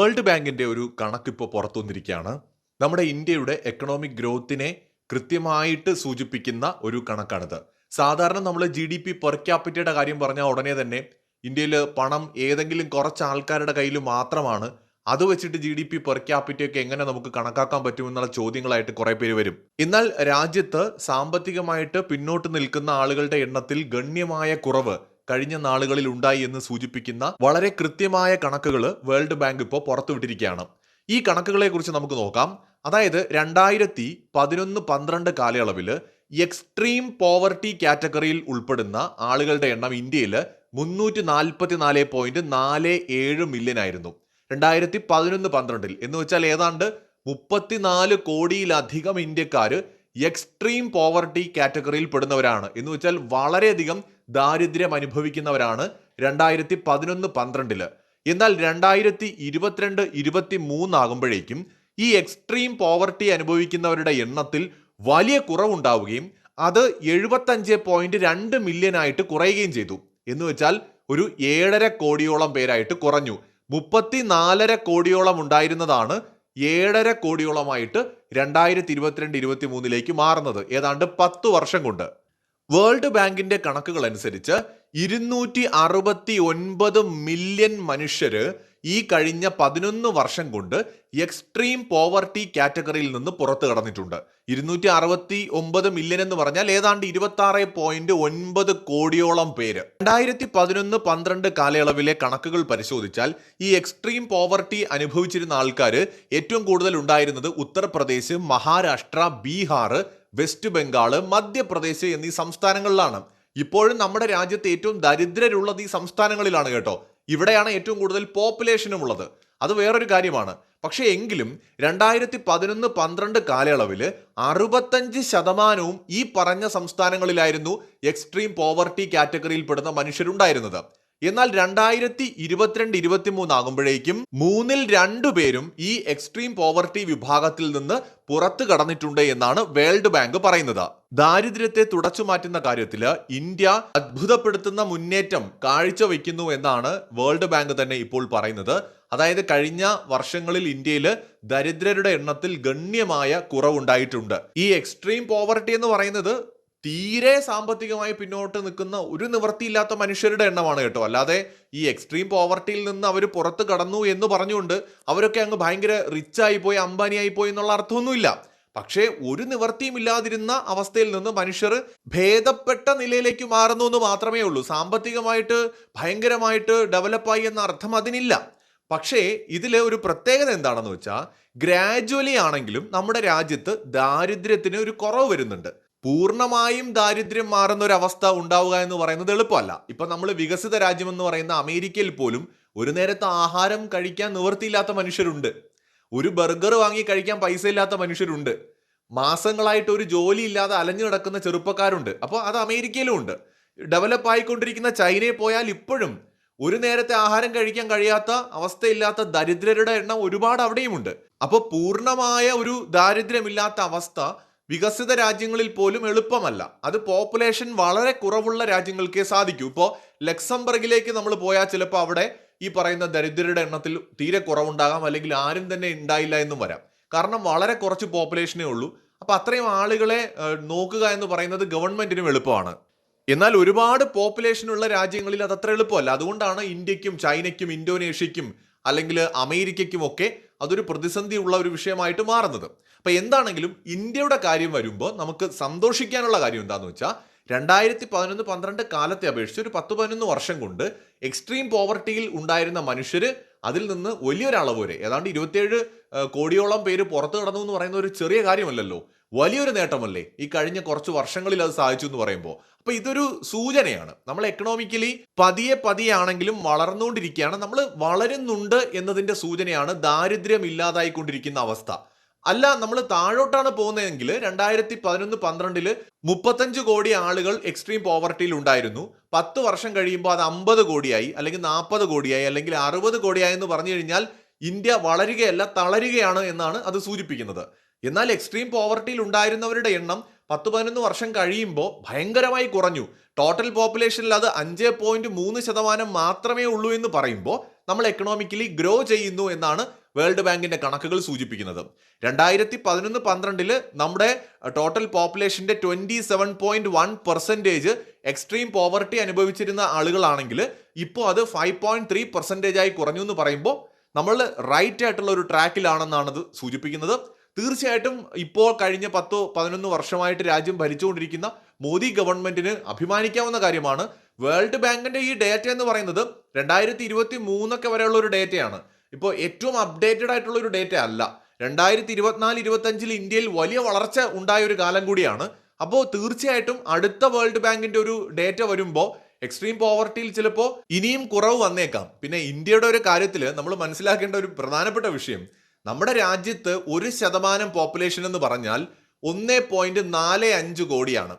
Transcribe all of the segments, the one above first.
World ബാങ്കിന്റെ ഒരു കണക്കിപ്പോൾ പുറത്തു വന്നിരിക്കുകയാണ്. നമ്മുടെ ഇന്ത്യയുടെ എക്കണോമിക് ഗ്രോത്തിനെ കൃത്യമായിട്ട് സൂചിപ്പിക്കുന്ന ഒരു കണക്കാണിത്. സാധാരണ നമ്മൾ ജി ഡി പി പെർ ക്യാപിറ്റയുടെ കാര്യം പറഞ്ഞാൽ ഉടനെ തന്നെ ഇന്ത്യയിൽ പണം ഏതെങ്കിലും കുറച്ച് ആൾക്കാരുടെ കയ്യിൽ മാത്രമാണ്. അത് വെച്ചിട്ട് ജി ഡി പി പെർ ക്യാപിറ്റയൊക്കെ എങ്ങനെ നമുക്ക് കണക്കാക്കാൻ പറ്റുമെന്നുള്ള ചോദ്യങ്ങളായിട്ട് കുറേ പേര് വരും. എന്നാൽ രാജ്യത്ത് സാമ്പത്തികമായിട്ട് പിന്നോട്ട് നിൽക്കുന്ന ആളുകളുടെ എണ്ണത്തിൽ ഗണ്യമായ കുറവ് കഴിഞ്ഞ നാളുകളിൽ ഉണ്ടായി എന്ന് സൂചിപ്പിക്കുന്ന വളരെ കൃത്യമായ കണക്കുകൾ വേൾഡ് ബാങ്ക് ഇപ്പോൾ പുറത്തുവിട്ടിരിക്കുകയാണ്. ഈ കണക്കുകളെക്കുറിച്ച് നമുക്ക് നോക്കാം. അതായത് രണ്ടായിരത്തി പതിനൊന്ന് പന്ത്രണ്ട് കാലയളവിൽ എക്സ്ട്രീം പോവർട്ടി കാറ്റഗറിയിൽ ഉൾപ്പെടുന്ന ആളുകളുടെ എണ്ണം ഇന്ത്യയിൽ മുന്നൂറ്റി നാൽപ്പത്തി നാല് പോയിന്റ് നാല് ഏഴ് മില്യൺ ആയിരുന്നു. രണ്ടായിരത്തി പതിനൊന്ന് പന്ത്രണ്ടിൽ. എന്ന് വെച്ചാൽ ഏതാണ്ട് മുപ്പത്തിനാല് കോടിയിലധികം ഇന്ത്യക്കാർ എക്സ്ട്രീം പോവർട്ടി കാറ്റഗറിയിൽ പെടുന്നവരാണ്. എന്ന് വെച്ചാൽ വളരെയധികം ദാരിദ്ര്യം അനുഭവിക്കുന്നവരാണ് രണ്ടായിരത്തി പതിനൊന്ന് പന്ത്രണ്ടിൽ. എന്നാൽ രണ്ടായിരത്തി ഇരുപത്തിരണ്ട് ഇരുപത്തി മൂന്നാകുമ്പോഴേക്കും ഈ എക്സ്ട്രീം പോവർട്ടി അനുഭവിക്കുന്നവരുടെ എണ്ണത്തിൽ വലിയ കുറവുണ്ടാവുകയും അത് എഴുപത്തഞ്ച് പോയിന്റ് രണ്ട് മില്യൺ ആയിട്ട് കുറയുകയും ചെയ്തു. എന്ന് വെച്ചാൽ ഒരു ഏഴര കോടിയോളം പേരായിട്ട് കുറഞ്ഞു. മുപ്പത്തി നാലര കോടിയോളം ഉണ്ടായിരുന്നതാണ് ഏഴര കോടിയോളമായിട്ട് രണ്ടായിരത്തി ഇരുപത്തിരണ്ട് ഇരുപത്തി മൂന്നിലേക്ക് മാറുന്നത്. ഏതാണ്ട് പത്ത് വർഷം കൊണ്ട്. വേൾഡ് ബാങ്കിന്റെ കണക്കുകൾ അനുസരിച്ച് ഇരുന്നൂറ്റി അറുപത്തി ഒൻപത് മില്യൺ മനുഷ്യര് ഈ കഴിഞ്ഞ പതിനൊന്ന് വർഷം കൊണ്ട് എക്സ്ട്രീം പോവർട്ടി കാറ്റഗറിയിൽ നിന്ന് പുറത്തു കടന്നിട്ടുണ്ട്. ഇരുന്നൂറ്റി അറുപത്തി ഒമ്പത് മില്യൺ എന്ന് പറഞ്ഞാൽ ഏതാണ്ട് ഇരുപത്തി ആറ് പോയിന്റ് ഒൻപത് കോടിയോളം പേര്. രണ്ടായിരത്തി പതിനൊന്ന് പന്ത്രണ്ട് കാലയളവിലെ കണക്കുകൾ പരിശോധിച്ചാൽ ഈ എക്സ്ട്രീം പോവർട്ടി അനുഭവിച്ചിരുന്ന ആൾക്കാർ ഏറ്റവും കൂടുതൽ ഉണ്ടായിരുന്നത് ഉത്തർപ്രദേശ് മഹാരാഷ്ട്ര ബീഹാർ വെസ്റ്റ് ബംഗാൾ മധ്യപ്രദേശ് എന്നീ സംസ്ഥാനങ്ങളിലാണ്. ഇപ്പോഴും നമ്മുടെ രാജ്യത്ത് ഏറ്റവും ദരിദ്രരുള്ളത് ഈ സംസ്ഥാനങ്ങളിലാണ് കേട്ടോ. ഇവിടെയാണ് ഏറ്റവും കൂടുതൽ പോപ്പുലേഷനും ഉള്ളത് അത് വേറൊരു കാര്യമാണ്. പക്ഷേ എങ്കിലും രണ്ടായിരത്തി പതിനൊന്ന് പന്ത്രണ്ട് കാലയളവിൽ അറുപത്തഞ്ച് ശതമാനവും ഈ പറഞ്ഞ സംസ്ഥാനങ്ങളിലായിരുന്നു എക്സ്ട്രീം പോവർട്ടി കാറ്റഗറിയിൽപ്പെടുന്ന മനുഷ്യരുണ്ടായിരുന്നത്. എന്നാൽ രണ്ടായിരത്തി ഇരുപത്തിരണ്ട് ഇരുപത്തി മൂന്ന് ആകുമ്പോഴേക്കും മൂന്നിൽ രണ്ടു പേരും ഈ എക്സ്ട്രീം പോവർട്ടി വിഭാഗത്തിൽ നിന്ന് പുറത്തു കടന്നിട്ടുണ്ട് എന്നാണ് വേൾഡ് ബാങ്ക് പറയുന്നത്. ദാരിദ്ര്യത്തെ തുടച്ചു മാറ്റുന്ന കാര്യത്തിൽ ഇന്ത്യ അത്ഭുതപ്പെടുത്തുന്ന മുന്നേറ്റം കാഴ്ചവെക്കുന്നു എന്നാണ് വേൾഡ് ബാങ്ക് തന്നെ ഇപ്പോൾ പറയുന്നത്. അതായത് കഴിഞ്ഞ വർഷങ്ങളിൽ ഇന്ത്യയിൽ ദരിദ്രരുടെ എണ്ണത്തിൽ ഗണ്യമായ കുറവുണ്ടായിട്ടുണ്ട്. ഈ എക്സ്ട്രീം പോവർട്ടി എന്ന് പറയുന്നത് തീരെ സാമ്പത്തികമായി പിന്നോട്ട് നിൽക്കുന്ന ഒരു നിവൃത്തിയില്ലാത്ത മനുഷ്യരുടെ എണ്ണമാണ് കേട്ടോ. അല്ലാതെ ഈ എക്സ്ട്രീം പോവർട്ടിയിൽ നിന്ന് അവർ പുറത്ത് കടന്നു എന്ന് പറഞ്ഞുകൊണ്ട് അവരൊക്കെ അങ്ങ് ഭയങ്കര റിച്ചായി പോയി അംബാനിയായി പോയി എന്നുള്ള അർത്ഥമൊന്നുമില്ല. പക്ഷേ ഒരു നിവർത്തിയും ഇല്ലാതിരുന്ന അവസ്ഥയിൽ നിന്ന് മനുഷ്യർ ഭേദപ്പെട്ട നിലയിലേക്ക് മാറുന്നു എന്ന് മാത്രമേ ഉള്ളൂ. സാമ്പത്തികമായിട്ട് ഭയങ്കരമായിട്ട് ഡെവലപ്പായി എന്ന അർത്ഥം അതിനില്ല. പക്ഷേ ഇതിൽ ഒരു പ്രത്യേകത എന്താണെന്ന് വെച്ചാൽ ഗ്രാജുവലി ആണെങ്കിലും നമ്മുടെ രാജ്യത്ത് ദാരിദ്ര്യത്തിന് ഒരു കുറവ് വരുന്നുണ്ട്. പൂർണമായും ദാരിദ്ര്യം മാറുന്ന ഒരു അവസ്ഥ ഉണ്ടാവുക എന്ന് പറയുന്നത് എളുപ്പമല്ല. ഇപ്പൊ നമ്മൾ വികസിത രാജ്യം എന്ന് പറയുന്ന അമേരിക്കയിൽ പോലും ഒരു നേരത്തെ ആഹാരം കഴിക്കാൻ നിവൃത്തിയില്ലാത്ത മനുഷ്യരുണ്ട്. ഒരു ബർഗർ വാങ്ങി കഴിക്കാൻ പൈസ ഇല്ലാത്ത മനുഷ്യരുണ്ട്. മാസങ്ങളായിട്ട് ഒരു ജോലി ഇല്ലാതെ അലഞ്ഞു നടക്കുന്ന ചെറുപ്പക്കാരുണ്ട്. അപ്പോൾ അത് അമേരിക്കയിലും ഉണ്ട്. ഡെവലപ്പ് ആയിക്കൊണ്ടിരിക്കുന്ന ചൈനയിൽ പോയാൽ ഇപ്പോഴും ഒരു നേരത്തെ ആഹാരം കഴിക്കാൻ കഴിയാത്ത അവസ്ഥയില്ലാത്ത ദരിദ്രരുടെ എണ്ണം ഒരുപാട് അവിടെയുമുണ്ട്. അപ്പോൾ പൂർണമായ ഒരു ദാരിദ്ര്യമില്ലാത്ത അവസ്ഥ വികസിത രാജ്യങ്ങളിൽ പോലും എളുപ്പമല്ല. അത് പോപ്പുലേഷൻ വളരെ കുറവുള്ള രാജ്യങ്ങൾക്കേ സാധിക്കൂ. ഇപ്പോൾ ലക്സംബർഗിലേക്ക് നമ്മൾ പോയാൽ ചിലപ്പോൾ അവിടെ ഈ പറയുന്ന ദരിദ്രരുടെ എണ്ണത്തിൽ തീരെ കുറവുണ്ടാകാം അല്ലെങ്കിൽ ആരും തന്നെ ഉണ്ടായില്ല എന്നും വരാം. കാരണം വളരെ കുറച്ച് പോപ്പുലേഷനേ ഉള്ളൂ. അപ്പം അത്രയും ആളുകളെ നോക്കുക എന്ന് പറയുന്നത് ഗവൺമെന്റിനും എളുപ്പമാണ്. എന്നാൽ ഒരുപാട് പോപ്പുലേഷൻ ഉള്ള രാജ്യങ്ങളിൽ അത് അത്ര എളുപ്പമല്ല. അതുകൊണ്ടാണ് ഇന്ത്യക്കും ചൈനയ്ക്കും ഇന്തോനേഷ്യയ്ക്കും അല്ലെങ്കിൽ അമേരിക്കയ്ക്കുമൊക്കെ അതൊരു പ്രതിസന്ധി ഉള്ള ഒരു വിഷയമായിട്ട് മാറുന്നത്. അപ്പൊ എന്താണെങ്കിലും ഇന്ത്യയുടെ കാര്യം വരുമ്പോൾ നമുക്ക് സന്തോഷിക്കാനുള്ള കാര്യം എന്താണെന്ന് വെച്ചാൽ രണ്ടായിരത്തി പതിനൊന്ന് പന്ത്രണ്ട് കാലത്തെ അപേക്ഷിച്ച് ഒരു പത്ത് പതിനൊന്ന് വർഷം കൊണ്ട് എക്സ്ട്രീം പോവർട്ടിയിൽ ഉണ്ടായിരുന്ന മനുഷ്യർ അതിൽ നിന്ന് വലിയൊരളവ് വരെ ഏതാണ്ട് ഇരുപത്തിയേഴ് കോടിയോളം പേര് പുറത്തു കടന്നു എന്ന് പറയുന്ന ഒരു ചെറിയ കാര്യമല്ലല്ലോ. വലിയൊരു നേട്ടമല്ലേ? ഈ കഴിഞ്ഞ കുറച്ച് വർഷങ്ങളിൽ അത് സാധിച്ചു എന്ന് പറയുമ്പോൾ. അപ്പൊ ഇതൊരു സൂചനയാണ്. നമ്മൾ എക്കണോമിക്കലി പതിയെ പതിയെ ആണെങ്കിലും വളർന്നുകൊണ്ടിരിക്കുകയാണ്. നമ്മൾ വളരുന്നുണ്ട് എന്നതിന്റെ സൂചനയാണ് ദാരിദ്ര്യം ഇല്ലാതായിക്കൊണ്ടിരിക്കുന്ന അവസ്ഥ. അല്ല നമ്മൾ താഴോട്ടാണ് പോകുന്നതെങ്കിൽ രണ്ടായിരത്തി പതിനൊന്ന് പന്ത്രണ്ടിൽ മുപ്പത്തഞ്ച് കോടി ആളുകൾ എക്സ്ട്രീം പോവർട്ടിയിൽ ഉണ്ടായിരുന്നു. പത്ത് വർഷം കഴിയുമ്പോൾ അത് അമ്പത് കോടിയായി അല്ലെങ്കിൽ നാൽപ്പത് കോടിയായി അല്ലെങ്കിൽ അറുപത് കോടിയായി എന്ന് പറഞ്ഞു കഴിഞ്ഞാൽ ഇന്ത്യ വളരുകയല്ല തളരുകയാണ് എന്നാണ് അത് സൂചിപ്പിക്കുന്നത്. എന്നാൽ എക്സ്ട്രീം പോവർട്ടിയിൽ ഉണ്ടായിരുന്നവരുടെ എണ്ണം പത്ത് പതിനൊന്ന് വർഷം കഴിയുമ്പോൾ ഭയങ്കരമായി കുറഞ്ഞു. ടോട്ടൽ പോപ്പുലേഷനിൽ അത് അഞ്ച് പോയിന്റ് മൂന്ന് ശതമാനം മാത്രമേ ഉള്ളൂ എന്ന് പറയുമ്പോൾ നമ്മൾ എക്കണോമിക്കലി ഗ്രോ ചെയ്യുന്നു എന്നാണ് വേൾഡ് ബാങ്കിന്റെ കണക്കുകൾ സൂചിപ്പിക്കുന്നത്. രണ്ടായിരത്തി പതിനൊന്ന് പന്ത്രണ്ടിൽ നമ്മുടെ total പോപ്പുലേഷന്റെ twenty seven point one percentage extreme poverty അനുഭവിച്ചിരുന്ന ആളുകളാണെങ്കിൽ ഇപ്പോൾ അത് ഫൈവ് പോയിന്റ് ത്രീ പെർസെന്റേജ് ആയി കുറഞ്ഞു എന്ന് പറയുമ്പോൾ നമ്മൾ റൈറ്റ് ആയിട്ടുള്ള ഒരു ട്രാക്കിലാണെന്നാണ് അത് സൂചിപ്പിക്കുന്നത്. തീർച്ചയായിട്ടും ഇപ്പോൾ കഴിഞ്ഞ പത്തോ പതിനൊന്ന് വർഷമായിട്ട് രാജ്യം ഭരിച്ചുകൊണ്ടിരിക്കുന്ന മോദി ഗവൺമെന്റിന് അഭിമാനിക്കാവുന്ന കാര്യമാണ്. വേൾഡ് ബാങ്കിന്റെ ഈ ഡേറ്റ എന്ന് പറയുന്നത് രണ്ടായിരത്തി ഇരുപത്തി മൂന്നൊക്കെ വരെയുള്ള ഒരു ഡേറ്റയാണ്. ഇപ്പോൾ ഏറ്റവും അപ്ഡേറ്റഡ് ആയിട്ടുള്ള ഒരു ഡേറ്റ അല്ല. രണ്ടായിരത്തി ഇരുപത്തിനാല് ഇരുപത്തഞ്ചിൽ ഇന്ത്യയിൽ വലിയ വളർച്ച ഉണ്ടായ ഒരു കാലം കൂടിയാണ്. അപ്പോൾ തീർച്ചയായിട്ടും അടുത്ത വേൾഡ് ബാങ്കിന്റെ ഒരു ഡേറ്റ വരുമ്പോൾ എക്സ്ട്രീം പോവർട്ടിയിൽ ചിലപ്പോൾ ഇനിയും കുറവ് വന്നേക്കാം. പിന്നെ ഇന്ത്യയുടെ ഒരു കാര്യത്തിൽ നമ്മൾ മനസ്സിലാക്കേണ്ട ഒരു പ്രധാനപ്പെട്ട വിഷയം നമ്മുടെ രാജ്യത്ത് ഒരു ശതമാനം പോപ്പുലേഷൻ എന്ന് പറഞ്ഞാൽ ഒന്ന് പോയിന്റ് നാല് അഞ്ച് കോടിയാണ്.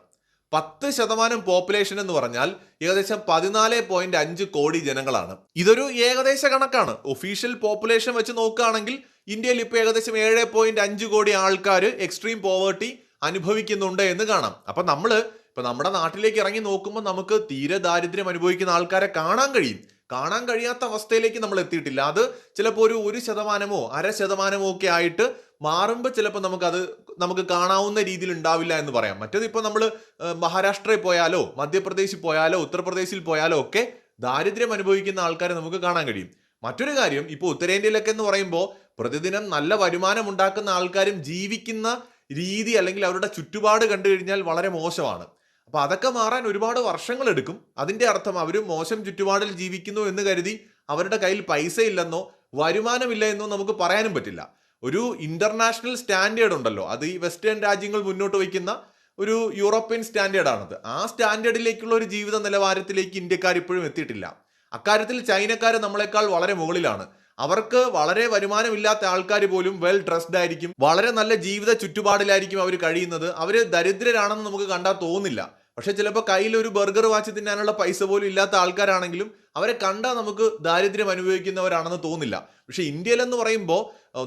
പത്ത് ശതമാനം പോപ്പുലേഷൻ എന്ന് പറഞ്ഞാൽ ഏകദേശം പതിനാല് പോയിന്റ് അഞ്ച് കോടി ജനങ്ങളാണ്. ഇതൊരു ഏകദേശ കണക്കാണ്. ഒഫീഷ്യൽ പോപ്പുലേഷൻ വെച്ച് നോക്കുകയാണെങ്കിൽ ഇന്ത്യയിൽ ഇപ്പോൾ ഏകദേശം ഏഴ് പോയിന്റ് അഞ്ച് കോടി ആൾക്കാർ എക്സ്ട്രീം പോവേർട്ടി അനുഭവിക്കുന്നുണ്ട് എന്ന് കാണാം. അപ്പൊ നമ്മൾ ഇപ്പൊ നമ്മുടെ നാട്ടിലേക്ക് ഇറങ്ങി നോക്കുമ്പോൾ നമുക്ക് തീരെ ദാരിദ്ര്യം അനുഭവിക്കുന്ന ആൾക്കാരെ കാണാൻ കഴിയും. കാണാൻ കഴിയാത്ത അവസ്ഥയിലേക്ക് നമ്മൾ എത്തിയിട്ടില്ല. അത് ചിലപ്പോൾ ഒരു ഒരു ശതമാനമോ അര ശതമാനമോ ഒക്കെ ആയിട്ട് മാറുമ്പോൾ ചിലപ്പോൾ നമുക്കത് നമുക്ക് കാണാവുന്ന രീതിയിൽ ഉണ്ടാവില്ല എന്ന് പറയാം. മറ്റേത് ഇപ്പോൾ നമ്മൾ മഹാരാഷ്ട്രയിൽ പോയാലോ മധ്യപ്രദേശിൽ പോയാലോ ഉത്തർപ്രദേശിൽ പോയാലോ ഒക്കെ ദാരിദ്ര്യം അനുഭവിക്കുന്ന ആൾക്കാരെ നമുക്ക് കാണാൻ കഴിയും. മറ്റൊരു കാര്യം ഇപ്പോൾ ഉത്തരേന്ത്യയിലൊക്കെ എന്ന് പറയുമ്പോൾ പ്രതിദിനം നല്ല വരുമാനം ഉണ്ടാക്കുന്ന ആൾക്കാരും ജീവിക്കുന്ന രീതി അല്ലെങ്കിൽ അവരുടെ ചുറ്റുപാട് കണ്ടു കഴിഞ്ഞാൽ വളരെ മോശമാണ്. അപ്പൊ അതൊക്കെ മാറാൻ ഒരുപാട് വർഷങ്ങൾ എടുക്കും അതിന്റെ അർത്ഥം അവർ മോശം ചുറ്റുപാടിൽ ജീവിക്കുന്നു എന്ന് കരുതി അവരുടെ കയ്യിൽ പൈസ ഇല്ലെന്നോ വരുമാനമില്ല എന്നോ നമുക്ക് പറയാനും പറ്റില്ല. ഒരു ഇന്റർനാഷണൽ സ്റ്റാൻഡേർഡ് ഉണ്ടല്ലോ. അത് ഈ വെസ്റ്റേൺ രാജ്യങ്ങൾ മുന്നോട്ട് വയ്ക്കുന്ന ഒരു യൂറോപ്യൻ സ്റ്റാൻഡേർഡാണത്. ആ സ്റ്റാൻഡേർഡിലേക്കുള്ള ഒരു ജീവിത നിലവാരത്തിലേക്ക് ഇന്ത്യക്കാർ ഇപ്പോഴും എത്തിയിട്ടില്ല. അക്കാര്യത്തിൽ ചൈനക്കാർ നമ്മളെക്കാൾ വളരെ മുകളിലാണ്. അവർക്ക് വളരെ വരുമാനമില്ലാത്ത ആൾക്കാർ പോലും വെൽ ഡ്രസ്ഡ് ആയിരിക്കും. വളരെ നല്ല ജീവിത ചുറ്റുപാടിലായിരിക്കും അവർ കഴിയുന്നത്. അവർ ദരിദ്രരാണെന്ന് നമുക്ക് കണ്ടാൽ തോന്നില്ല. പക്ഷെ ചിലപ്പോൾ കയ്യിൽ ഒരു ബർഗർ വാച്ച് തിന്നാനുള്ള പൈസ പോലും ഇല്ലാത്ത ആൾക്കാരാണെങ്കിലും അവരെ കണ്ടാൽ നമുക്ക് ദാരിദ്ര്യം അനുഭവിക്കുന്നവരാണെന്ന് തോന്നില്ല. പക്ഷെ ഇന്ത്യയിലെന്ന് പറയുമ്പോൾ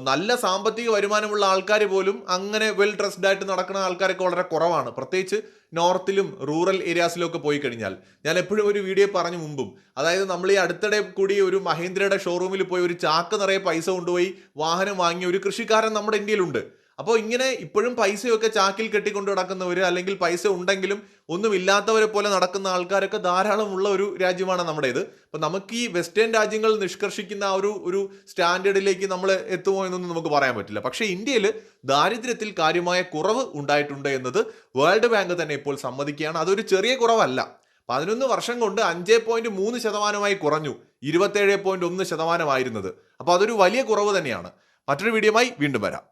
നല്ല സാമ്പത്തിക വരുമാനമുള്ള ആൾക്കാർ പോലും അങ്ങനെ വെൽ ഡ്രസ്ഡ് ആയിട്ട് നടക്കുന്ന ആൾക്കാരൊക്കെ വളരെ കുറവാണ്. പ്രത്യേകിച്ച് നോർത്തിലും റൂറൽ ഏരിയാസിലും ഒക്കെ പോയി കഴിഞ്ഞാൽ. ഞാൻ എപ്പോഴും ഒരു വീഡിയോ പറഞ്ഞു മുമ്പും അതായത് നമ്മൾ ഈ അടുത്തിടെ കൂടി ഒരു മഹേന്ദ്രയുടെ ഷോറൂമിൽ പോയി ഒരു ചാക്ക് നിറയെ പൈസ കൊണ്ടുപോയി വാഹനം വാങ്ങിയ ഒരു കൃഷിക്കാരൻ നമ്മുടെ ഇന്ത്യയിലുണ്ട്. അപ്പോൾ ഇങ്ങനെ ഇപ്പോഴും പൈസയൊക്കെ ചാക്കിൽ കെട്ടിക്കൊണ്ട് നടക്കുന്നവർ അല്ലെങ്കിൽ പൈസ ഉണ്ടെങ്കിലും ഒന്നുമില്ലാത്തവരെ പോലെ നടക്കുന്ന ആൾക്കാരൊക്കെ ധാരാളം ഉള്ള ഒരു രാജ്യമാണ് നമ്മുടേത്. അപ്പൊ നമുക്ക് ഈ വെസ്റ്റേൺ രാജ്യങ്ങൾ നിഷ്കർഷിക്കുന്ന ആ ഒരു ഒരു സ്റ്റാൻഡേർഡിലേക്ക് നമ്മൾ എത്തുമോ എന്നൊന്നും നമുക്ക് പറയാൻ പറ്റില്ല. പക്ഷേ ഇന്ത്യയിൽ ദാരിദ്ര്യത്തിൽ കാര്യമായ കുറവ് ഉണ്ടായിട്ടുണ്ട് എന്നത് വേൾഡ് ബാങ്ക് തന്നെ ഇപ്പോൾ സമ്മതിക്കുകയാണ്. അതൊരു ചെറിയ കുറവല്ല. പതിനൊന്ന് വർഷം കൊണ്ട് അഞ്ച് പോയിന്റ് മൂന്ന് ശതമാനമായി കുറഞ്ഞു. ഇരുപത്തേഴ് പോയിന്റ് ഒന്ന് ശതമാനമായിരുന്നത്. അപ്പോൾ അതൊരു വലിയ കുറവ് തന്നെയാണ്. മറ്റൊരു വീഡിയോമായി വീണ്ടും വരാം.